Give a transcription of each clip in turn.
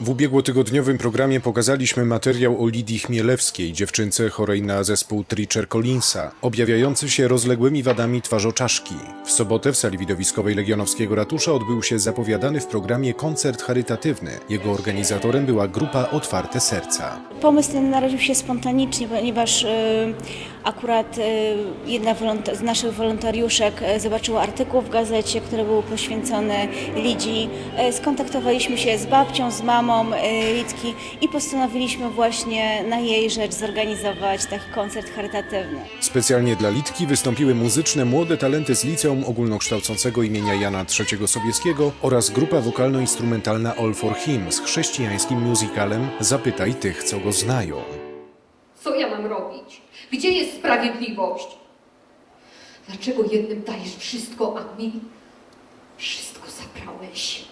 W ubiegłotygodniowym programie pokazaliśmy materiał o Lidii Chmielewskiej, dziewczynce chorej na zespół Tricher Collinsa, objawiający się rozległymi wadami twarzoczaszki. W sobotę w sali widowiskowej Legionowskiego Ratusza odbył się zapowiadany w programie koncert charytatywny. Jego organizatorem była grupa Otwarte Serca. Pomysł ten narodził się spontanicznie, ponieważ y, akurat y, jedna z naszych wolontariuszek y, zobaczyła artykuł w gazecie, który był poświęcony Lidii. Y, Skontaktowaliśmy się z babcią, z mamą y, Lidki i postanowiliśmy właśnie na jej rzecz zorganizować taki koncert charytatywny. Specjalnie dla Litki wystąpiły muzyczne młode talenty z Liceum Ogólnokształcącego imienia Jana III Sobieskiego oraz grupa wokalno-instrumentalna All for Him z chrześcijańskim musicalem Zapytaj tych, co go znają. Co ja mam robić? Gdzie jest sprawiedliwość? Dlaczego jednym dajesz wszystko, a mi wszystko zabrałeś?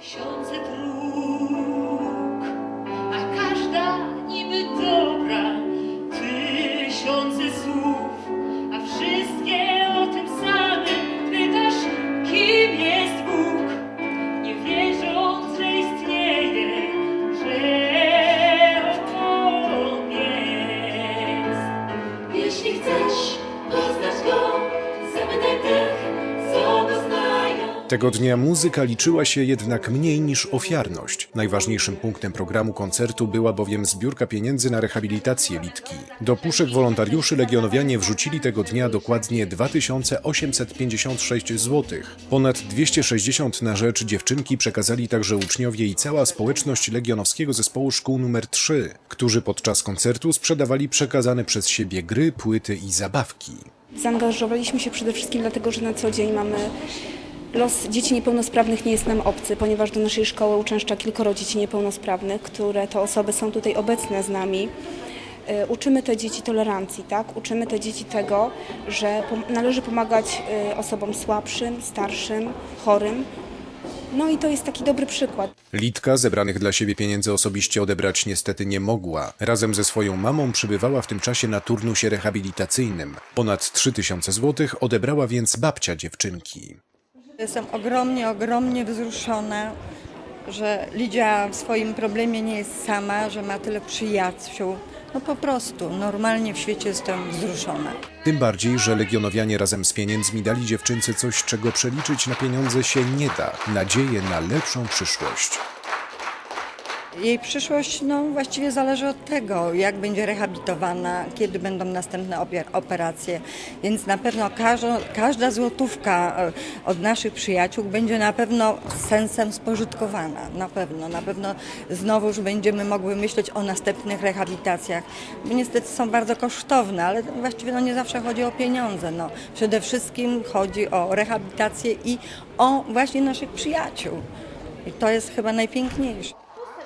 Tysiące dróg, Jeśli chcesz Tego dnia muzyka liczyła się jednak mniej niż ofiarność. Najważniejszym punktem programu koncertu była bowiem zbiórka pieniędzy na rehabilitację Litki. Do puszek wolontariuszy legionowianie wrzucili tego dnia dokładnie 2856 zł. Ponad 260 na rzecz dziewczynki przekazali także uczniowie i cała społeczność legionowskiego zespołu szkół nr 3, którzy podczas koncertu sprzedawali przekazane przez siebie gry, płyty i zabawki. Zaangażowaliśmy się przede wszystkim dlatego, że na co dzień mamy los dzieci niepełnosprawnych nie jest nam obcy, ponieważ do naszej szkoły uczęszcza kilkoro dzieci niepełnosprawnych, które to osoby są tutaj obecne z nami. E, Uczymy te dzieci tolerancji, tak? Uczymy te dzieci tego, że należy pomagać e, osobom słabszym, starszym, chorym. No i to jest taki dobry przykład. Litka zebranych dla siebie pieniędzy osobiście odebrać niestety nie mogła. Razem ze swoją mamą przybywała w tym czasie na turnusie rehabilitacyjnym. Ponad 3000 zł odebrała więc babcia dziewczynki. Jestem ogromnie, ogromnie wzruszona, że Lidia w swoim problemie nie jest sama, że ma tyle przyjaciół. No po prostu, normalnie w świecie jestem wzruszona. Tym bardziej, że legionowianie razem z pieniędzmi dali dziewczynce coś, czego przeliczyć na pieniądze się nie da. Nadzieję na lepszą przyszłość. Jej przyszłość no, właściwie zależy od tego, jak będzie rehabilitowana, kiedy będą następne operacje. Więc na pewno każda, każda złotówka e, od naszych przyjaciół będzie na pewno sensem spożytkowana. Na pewno, na pewno znowuż będziemy mogły myśleć o następnych rehabilitacjach. Bo niestety są bardzo kosztowne, ale właściwie no, nie zawsze chodzi o pieniądze. No. Przede wszystkim chodzi o rehabilitację i o właśnie naszych przyjaciół. I to jest chyba najpiękniejsze.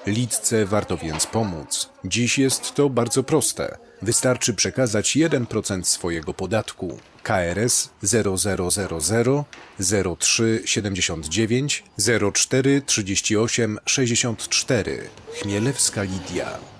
Litce warto więc pomóc. Dziś jest to bardzo proste. Wystarczy przekazać 1% swojego podatku. KRS 0000 03 79 04 38 64 Chmielewska Lidia